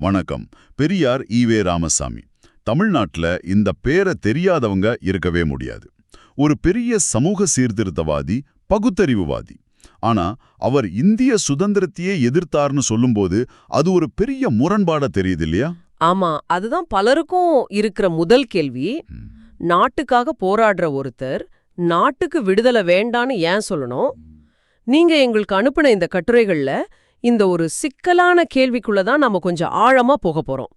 வணக்கம். Periyar E V Ramasamy. தமிழ்நாட்டுல இந்த பேரை தெரியாதவங்க இருக்கவே முடியாது. ஒரு பெரிய சமூக சீர்திருத்தவாதி பகுத்தறிவுவாதி. ஆனா அவர் இந்திய சுதந்திரத்தையே எதிர்த்தார்னு சொல்லும்போது அது ஒரு பெரிய முரண்பாடா தெரியுது இல்லையா? ஆமா அதுதான் பலருக்கும் இருக்கிற முதல் கேள்வி. நாட்டுக்காக போராடுற ஒருத்தர் நாட்டுக்கு விடுதலை வேண்டான்னு ஏன் சொல்லணும்? நீங்க எங்களுக்கு அனுப்பின இந்த கட்டுரைகள்ல இந்த ஒரு சிக்கலான கேள்விக்குள்ள தான் நாம கொஞ்சம் ஆழமா போக போறோம்.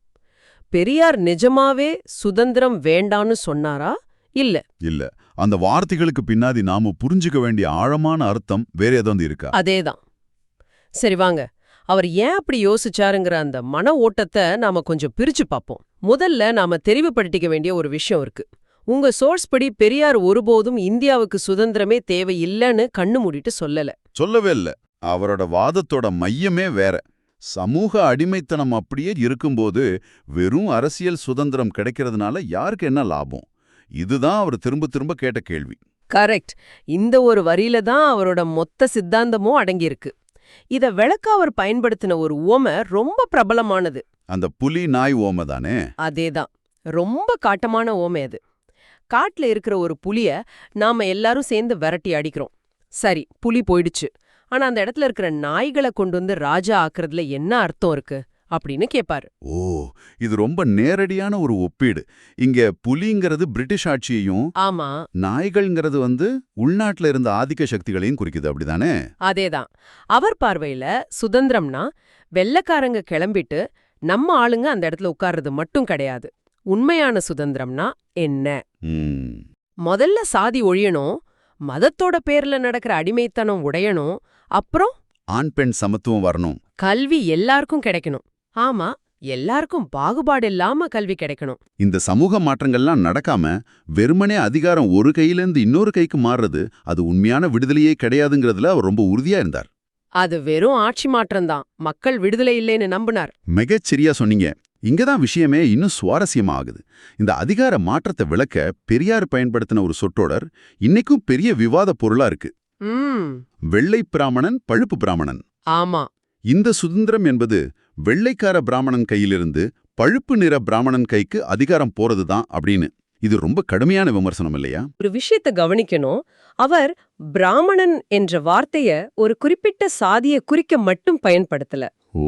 பெரியார் நிஜமாவே சுதந்திரம் வேண்டான்னு சொன்னாரா? இல்ல. இல்ல. அந்த வார்த்தைகளுக்கு பின்னாடி நாம புரிஞ்சுக்க வேண்டிய ஆழமான அர்த்தம் வேற ஏதாவது இருக்கா? அதேதான். சரி வாங்க. அவர் ஏன் அப்படி யோசிச்சாருங்கிற அந்த மன ஓட்டத்தை நாம கொஞ்சம் பிரிச்சு பார்ப்போம். முதல்ல நாம தெரிவுபடுத்திக்க வேண்டிய ஒரு விஷயம் இருக்கு. உங்க சோர்ஸ் படி பெரியார் ஒருபோதும் இந்தியாவுக்கு சுதந்திரமே தேவையில்லைன்னு கண்ணு மூடிட்டு சொல்லல. சொல்லவே இல்ல. அவரோட வாதத்தோட மையமே வேற. சமூக அடிமைத்தனம் அப்படியே இருக்கும்போது வெறும் அரசியல் சுதந்திரம் கிடைக்கிறதுனால யாருக்கு என்ன லாபம்? இதுதான் அவர் திரும்ப திரும்ப கேட்ட கேள்வி. கரெக்ட். இந்த ஒரு வரியில தான் அவரோட மொத்த சித்தாந்தமும் அடங்கியிருக்கு. இத விளக்க அவர் பயன்படுத்தின ஒரு உவமை ரொம்ப பிரபலமானது. அந்த புலி நாய் ஓம தானே? அதேதான் ரொம்ப காட்டமான ஓமை அது. காட்டுல இருக்கிற ஒரு புலிய நாம எல்லாரும் சேர்ந்து விரட்டி அடிக்கிறோம். சரி புலி போயிடுச்சு. ஆனா அந்த இடத்துல இருக்கிற நாய்களை கொண்டு வந்து ராஜா ஆக்குறதுல என்ன அர்த்தம் இருக்கு? அப்படின்னு கேப்பாரு. ஓ இது ரொம்ப நேரடியான ஒரு ஒப்பீடு. இங்க புலிங்கிறது பிரிட்டிஷ் ஆட்சியையும் ஆமா. நாய்கள்ங்கிறது வந்து உள்நாட்டுல இருந்த ஆதிக்க சக்திகளையும் குறிக்குது. அப்படிதானே? அதேதான். அவர் பார்வையில சுதந்திரம்னா வெள்ளைக்காரங்க கிளம்பிட்டு நம்ம ஆளுங்க அந்த இடத்துல உட்கார்றது மட்டும் கிடையாது. உண்மையான சுதந்திரம்னா என்ன? முதல்ல சாதி ஒழியணும் மதத்தோட பேர்ல நடக்கிற அடிமைத்தனம் உடையணும் அப்புறம்? ஆண் பெண் சமத்துவம் வரணும். கல்வி எல்லாருக்கும் கிடைக்கணும். ஆமா எல்லாருக்கும் பாகுபாடு இல்லாம கல்வி கிடைக்கணும். இந்த சமூக மாற்றங்கள்லாம் நடக்காம வெறுமனே அதிகாரம் ஒரு கையிலேருந்து இன்னொரு கைக்கு மாறுறது அது உண்மையான விடுதலையே கிடையாதுங்கிறதுல அவர் ரொம்ப உறுதியா இருந்தார். அது வெறும் ஆட்சி மாற்றம்தான் மக்கள் விடுதலை இல்லைன்னு நம்பினார். மிகச் சரியா சொன்னீங்க. இங்கதான் விஷயமே இன்னும் சுவாரஸ்யமா ஆகுது. இந்த அதிகார மாற்றத்தை விளக்க பெரியார் பயன்படுத்தின ஒரு சொற்றொடர் இன்னைக்கும் பெரிய விவாத பொருளா இருக்கு. வெள்ளை பிராமணன் பழுப்பு பிராமணன். ஆமா. இந்த சுதந்திரம் என்பது வெள்ளைக்கார பிராமணன் கையிலிருந்து பழுப்பு நிற பிராமணன் கைக்கு அதிகாரம் போறதுதான் அப்படின்னு. இது ரொம்ப கடுமையான விமர்சனம் இல்லையா? ஒரு விஷயத்த கவனிக்கணும். அவர் பிராமணன் என்ற வார்த்தைய ஒரு குறிப்பிட்ட சாதிய குறிக்க மட்டும் பயன்படுத்தல. ஓ.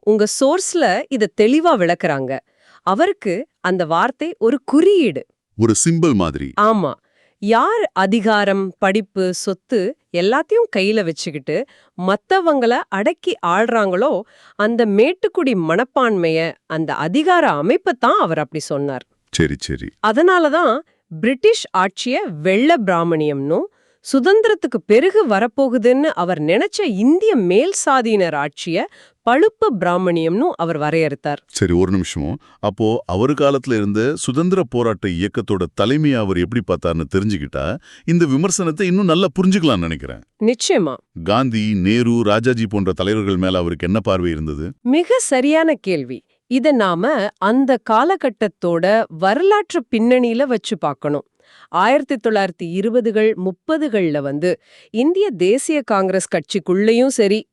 உங்க சோர்ஸ்ல இத தெளிவா விளக்குறாங்க. அவருக்கு அந்த வார்த்தை ஒரு குறியீடு. ஒரு சிம்பிள் மாதிரி. ஆமா. யார் அதிகாரம் படிப்பு சொத்து எல்லாத்தையும் கையில வச்சுக்கிட்டு மத்தவங்கள அடக்கி ஆள்றாங்களோ அந்த மேட்டுக்குடி மனப்பான்மைய அந்த அதிகார அமைப்பைத்தான் அவர் அப்படி சொன்னார். சரி சரி. அதனாலதான் பிரிட்டிஷ் ஆட்சிய வெள்ள பிராமணியம்னும் சுதந்திரத்துக்கு பிறகு வரப்போகுதுன்னு அவர் நினைச்ச இந்திய மேல் சாதியினர் ஆட்சிய பழுப்பு பிராமணியம்னும் அவர் வரையறுத்தார். சரி ஒரு நிமிஷம் அப்போ அவர் காலத்துல இருந்த சுதந்திர போராட்ட இயக்கத்தோட தலைமையை அவர் எப்படி பார்த்தாருன்னு தெரிஞ்சுக்கிட்டா இந்த விமர்சனத்தை இன்னும் நல்லா புரிஞ்சுக்கலாம்னு நினைக்கிறேன். நிச்சயமா. காந்தி நேரு ராஜாஜி போன்ற தலைவர்கள் மேல அவருக்கு என்ன பார்வை இருந்தது? மிக சரியான கேள்வி. இத நாம அந்த காலகட்டத்தோட வரலாற்று பின்னணியில வச்சு பார்க்கணும். ஆயிரத்தி தொள்ளாயிரத்தி இருபதுகள் முப்பதுகள்ல வந்து இந்திய தேசிய காங்கிரஸ் கட்சிக்குள்ளேயும் சரி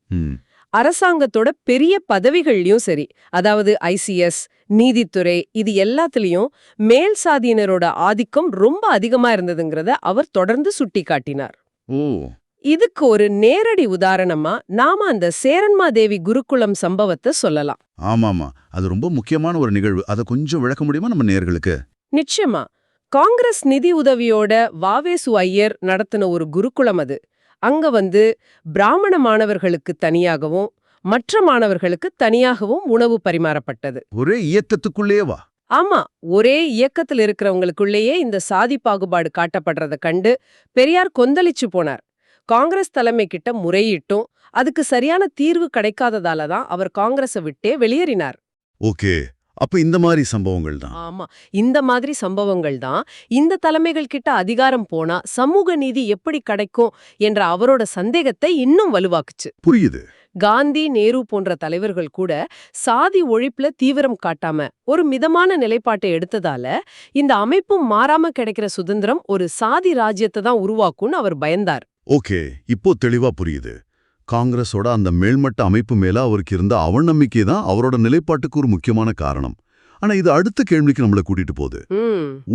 அரசாங்கத்தோட பெரிய பதவிகள்லயும் சரி அதாவது ஐசிஎஸ் நீதித்துறை இது எல்லாத்துலயும் மேல் சாதியினரோட ஆதிக்கம் ரொம்ப அதிகமா இருந்ததுங்கிறத அவர் தொடர்ந்து சுட்டிக்காட்டினார். ஓ. இதுக்கு ஒரு நேரடி உதாரணமா நாம அந்த சேரன்மாதேவி குருகுலம் சம்பவத்தை சொல்லலாம். ஆமாமா. அது ரொம்ப முக்கியமான ஒரு நிகழ்வு. அதை கொஞ்சம் விளக்க முடியுமா நம்ம நேர்களுக்கு? நிச்சயமா. காங்கிரஸ் நிதி உதவியோட வாவேசு ஐயர் நடத்தின ஒரு குருகுலம் அது. அங்க வந்து பிராமண மாணவர்களுக்கு தனியாகவும் மற்ற மாணவர்களுக்கு தனியாகவும் உணவு பரிமாறப்பட்டது. ஒரே இயக்கத்துக்குள்ளேயே வா. ஆமா ஒரே இயக்கத்தில் இருக்கிறவங்களுக்குள்ளேயே இந்த சாதி பாகுபாடு காட்டப்படுறத கண்டு பெரியார் கொந்தளிச்சு போனார். காங்கிரஸ் தலைமை கிட்ட முறையிட்டும் அதுக்கு சரியான தீர்வு கிடைக்காததால தான் அவர் காங்கிரஸை விட்டே வெளியேறினார். ஓகே. அப்ப இந்த மாதிரி சம்பவங்கள் தான். ஆமா. இந்த மாதிரி சம்பவங்கள் தான். இந்த தலைமைகள் கிட்ட அதிகாரம் போனா சமூக நீதி எப்படி கிடைக்கும் என்ற அவரோட சந்தேகத்தை இன்னும் வலுவாக்குச்சு. புரியுது. காந்தி நேரு போன்ற தலைவர்கள் கூட சாதி ஒழிப்புல தீவிரம் காட்டாம ஒரு மிதமான நிலைப்பாட்டை எடுத்ததால இந்த அமைப்பும் மாறாம கிடைக்கிற சுதந்திரம் ஒரு சாதி ராஜ்யத்தை தான் உருவாக்கும்னு அவர் பயந்தார். ஓகே. இப்போ தெளிவா புரியுது. காங்கிரஸோட அந்த மேல்மட்ட அமைப்பு மேல அவருக்கு இருந்த அவநம்பிக்கை தான் அவரோட நிலைப்பாட்டுக்கு ஒரு முக்கியமான காரணம். ஆனா இது அடுத்த கேள்விக்கு நம்மள கூட்டிட்டு போகுது.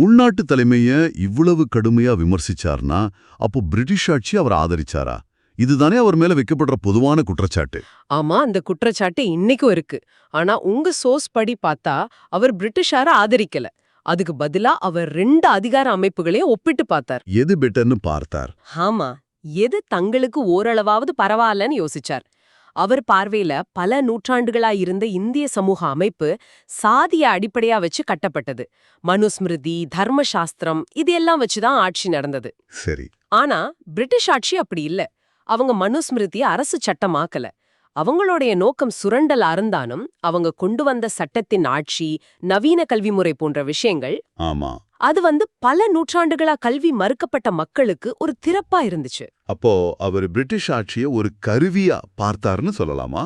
உள்நாட்டு தலைமைய இவ்வளவு கடுமையா விமர்சிச்சார்னா அப்போ பிரிட்டிஷ் ஆட்சி அவர் ஆதரிச்சாரா? இதுதானே அவர் மேல வைக்கப்படுற பொதுவான குற்றச்சாட்டு. ஆமா அந்த குற்றச்சாட்டு இன்னைக்கும் இருக்கு. ஆனா உங்க சோர்ஸ் படி பார்த்தா அவர் பிரிட்டிஷார ஆதரிக்கல. அதுக்கு பதிலா அவர் ரெண்டு அதிகார அமைப்புகளையும் ஒப்பிட்டு பார்த்தார். எது பெட்டர்னு பார்த்தார். ஆமா. எது தங்களுக்கு ஓரளவாவது பரவாயில்லன்னு யோசிச்சார். அவர் பார்வையில பல நூற்றாண்டுகளா இருந்த இந்திய சமூக அமைப்பு சாதிய அடிப்படையா வச்சு கட்டப்பட்டது. மனுஸ்மிருதி தர்மசாஸ்திரம் இது எல்லாம் வச்சுதான் ஆட்சி நடந்தது. சரி. ஆனா பிரிட்டிஷ் ஆட்சி அப்படி இல்ல. அவங்க மனுஸ்மிருதிய அரசு சட்டமாக்கல. அவங்களுடைய நோக்கம் சுரண்டல் அருந்தானும் அவங்க கொண்டு வந்த சட்டத்தின் ஆட்சி நவீன கல்வி முறை போன்ற விஷயங்கள் ஆமா. அது வந்து பல நூற்றாண்டுகளா கல்வி மறுக்கப்பட்ட மக்களுக்கு ஒரு திறப்பா இருந்துச்சு. அப்போ அவர் பிரிட்டிஷ் ஆட்சியை ஒரு கருவியா பார்த்தாருன்னு சொல்லலாமா?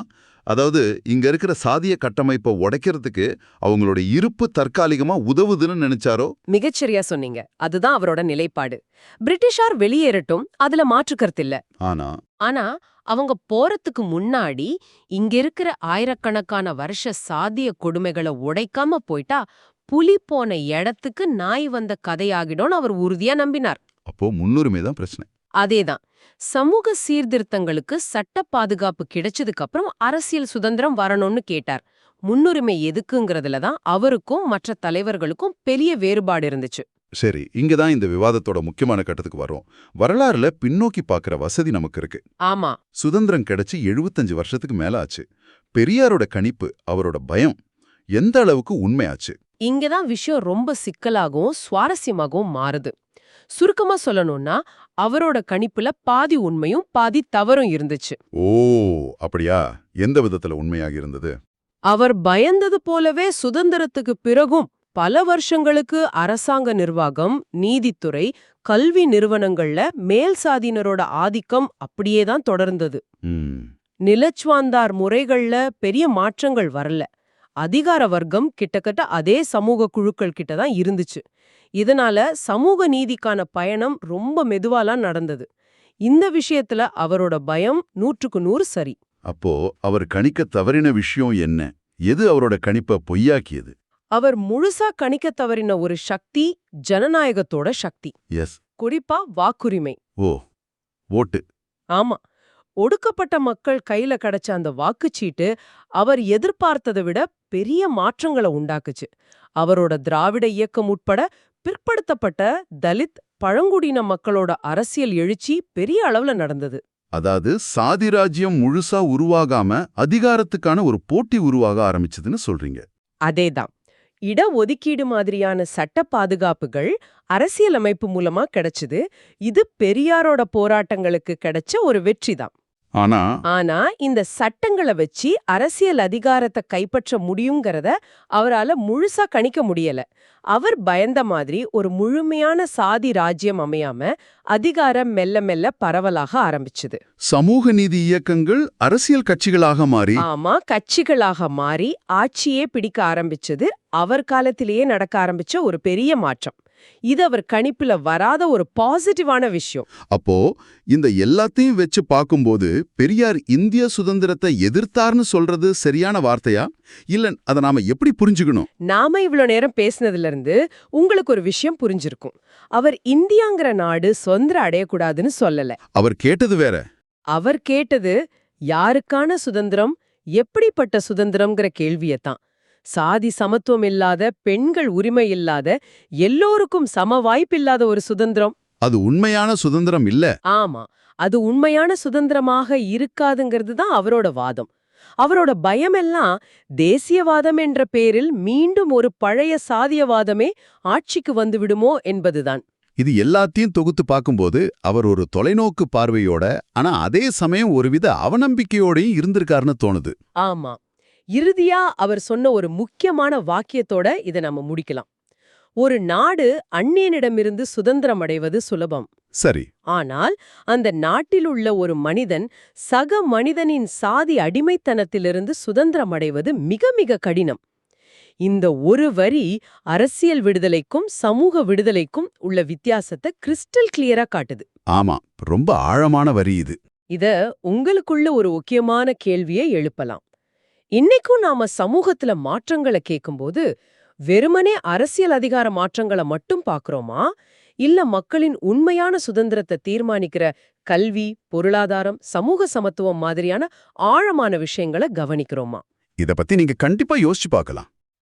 அதாவது இங்க இருக்கிற சாதிய கட்டமைப்பை உடைக்கிறதுக்கு அவங்களோட இருப்பு தற்காலிகமா உதவுதுன்னு நினைச்சாரோ? மிகச்சரியா சொன்னீங்க. அதுதான் அவரோட நிலைப்பாடு. பிரிட்டிஷார் வெளியேறட்டும் அதுல மாற்று கருத்தில்ல ஆனா? ஆனா அவங்க போறதுக்கு முன்னாடி இங்க இருக்கிற ஆயிரக்கணக்கான வருஷ சாதிய கொடுமைகளை உடைக்காம போயிட்டா புலி போன இடத்துக்கு நாய் வந்த கதையாகிடும்னு அவர் உறுதியா நம்பினார். அப்போ முன்னுரிமை தான் பிரச்சனை. அதேதான். சமூக சீர்திருத்தங்களுக்கு சட்ட பாதுகாப்பு கிடைச்சதுக்கு அப்புறம் அரசியல் சுதந்திரம் வரணும்னு கேட்டார். முன்னுரிமை எதுக்குங்கிறதுல தான் அவருக்கும் மற்ற தலைவர்களுக்கும் பெரிய வேறுபாடு இருந்துச்சு. சரி இங்க தான் இந்த விவாதத்தோட முக்கியமான கட்டத்துக்கு வரோம் வரலாறுல பின்னோக்கி பார்க்கிற வசதி நமக்கு இருக்கு. ஆமா. சுதந்திரம் கிடைச்சு 75 வருஷத்துக்கு மேல ஆச்சு. பெரியாரோட கணிப்பு அவரோட பயம் எந்த அளவுக்கு உண்மையாச்சு? இங்கதான் விஷயம் ரொம்ப சிக்கலாகவும் சுவாரஸ்யமாகவும் மாறுது. சுருக்கமா சொல்லணும்னா அவரோட கணிப்புல பாதி உண்மையும் பாதி தவறும் இருந்துச்சு. ஓ அப்படியா? எந்த விதத்துல உண்மையாக இருந்தது? அவர் பயந்தது போலவே சுதந்திரத்துக்கு பிறகும் பல வருஷங்களுக்கு அரசாங்க நிர்வாகம் நீதித்துறை கல்வி நிறுவனங்கள்ல மேல் சாதியினரோட ஆதிக்கம் அப்படியே தான் தொடர்ந்தது. நிலச்சுவாந்தார் முறைகள்ல பெரிய மாற்றங்கள் வரல. அதிகார வர்க்கம் கிட்டத்தட்ட அதே சமூக குழுக்கள் கிட்ட தான் இருந்துச்சு. இதனால சமூக நீதிக்கான பயணம் ரொம்ப மெதுவாலாம் நடந்தது. இந்த விஷயத்துல அவரோட பயம் நூற்றுக்கு நூறு சரி. அப்போ அவர் கணிக்க தவறின விஷயம் என்ன? எது அவரோட கணிப்பை பொய்யாக்கியது? அவர் முழுசா கணிக்க தவறின ஒரு சக்தி ஜனநாயகத்தோட சக்தி. எஸ் குறிப்பா வாக்குரிமை. ஓ ஓட்டு. ஆமா. ஒடுக்கப்பட்ட மக்கள் கையில கிடைச்ச அந்த வாக்குச்சீட்டு அவர் எதிர்பார்த்ததை விட பெரிய மாற்றங்களை உண்டாக்குச்சு. அவரோட திராவிட இயக்கம் உட்பட பிற்படுத்தப்பட்ட தலித் பழங்குடியின மக்களோட அரசியல் எழுச்சி பெரிய அளவுல நடந்தது. அதாவது சாதி ராஜ்யம் முழுசா உருவாகாம அதிகாரத்துக்கான ஒரு போட்டி உருவாக ஆரம்பிச்சதுன்னு சொல்றீங்க. அதேதான். இடஒதுக்கீடு மாதிரியான சட்ட பாதுகாப்புகள் அரசியலமைப்பு மூலமா கிடைச்சது. இது பெரியாரோட போராட்டங்களுக்கு கிடைச்ச ஒரு வெற்றிதான். ஆனா ஆனா இந்த சட்டங்களை வச்சு அரசியல் அதிகாரத்தை கைப்பற்ற முடியுங்கிறத அவரால முழுசா கணிக்க முடியல. அவர் பயந்த மாதிரி ஒரு முழுமையான சாதி ராஜ்யம் அமையாம அதிகாரம் மெல்ல மெல்ல பரவலாக ஆரம்பிச்சுது. சமூக நீதி இயக்கங்கள் அரசியல் கட்சிகளாக மாறி ஆமா கட்சிகளாக மாறி ஆட்சியே பிடிக்க ஆரம்பிச்சது அவர் காலத்திலேயே நடக்க ஆரம்பிச்ச ஒரு பெரிய மாற்றம். இது அவர் கணிப்புல வராத ஒரு பாசிட்டிவான விஷயம். அப்போ இந்த எல்லாத்தையும் வச்சு பார்க்கும்போது பெரியார் இந்திய சுதந்திரத்தை எதிர்த்தார்னு சொல்றது சரியான வார்த்தையா? இல்ல அதை நாம எப்படி புரிஞ்சுக்கணும்? நாம இவ்ளோ நேரம் பேசினதுல இருந்து உங்களுக்கு ஒரு விஷயம் புரிஞ்சிருக்கும். அவர் இந்தியாங்கிற நாடு சுதந்திரம் அடையக்கூடாதுன்னு சொல்லல. அவர் கேட்டது வேற. அவர் கேட்டது யாருக்கான சுதந்திரம் எப்படிப்பட்ட சுதந்திரம்ங்கிற கேள்வியத்தான். சாதி சமத்துவம் இல்லாத பெண்கள் உரிமை இல்லாத எல்லோருக்கும் சம வாய்ப்பில்லாத ஒரு சுதந்திரம். அது உண்மையான சுதந்திரம் இல்ல. ஆமா. அது உண்மையான சுதந்திரமாக இருக்காதுங்கிறது தான் அவரோட வாதம். அவரோட பயமெல்லாம் தேசியவாதம் என்ற பேரில் மீண்டும் ஒரு பழைய சாதியவாதமே ஆட்சிக்கு வந்து விடுமோ என்பதுதான். இது எல்லாத்தையும் தொகுத்து பார்க்கும்போது அவர் ஒரு தொலைநோக்கு பார்வையோட ஆனா அதே சமயம் ஒருவித அவநம்பிக்கையோடையும் இருந்திருக்காருன்னு தோணுது. ஆமா. இறுதியா அவர் சொன்ன ஒரு முக்கியமான வாக்கியத்தோட இதை நம்ம முடிக்கலாம். ஒரு நாடு அந்நியனிடமிருந்து சுதந்திரம் அடைவது சுலபம். சரி. ஆனால் அந்த நாட்டில் உள்ள ஒரு மனிதன் சக மனிதனின் சாதி அடிமைத்தனத்திலிருந்து சுதந்திரம் அடைவது மிக மிக கடினம். இந்த ஒரு வரி அரசியல் விடுதலைக்கும் சமூக விடுதலைக்கும் உள்ள வித்தியாசத்தை கிறிஸ்டல் கிளியரா காட்டுது. ஆமா ரொம்ப ஆழமான வரி இது. இத உங்களுக்குள்ள ஒரு முக்கியமான கேள்வியை எழுப்பலாம். இன்னைக்கும் நாம சமூகத்துல மாற்றங்களை கேட்கும்போது வெறுமனே அரசியல் அதிகார மாற்றங்களை மட்டும் பாக்குறோமா? இல்ல மக்களின் உண்மையான சுதந்திரத்தை தீர்மானிக்கிற கல்வி பொருளாதாரம் சமூக சமத்துவம் மாதிரியான ஆழமான விஷயங்களை கவனிக்கிறோமா? இத பத்தி நீங்க கண்டிப்பா யோசிச்சு பார்க்கலாம்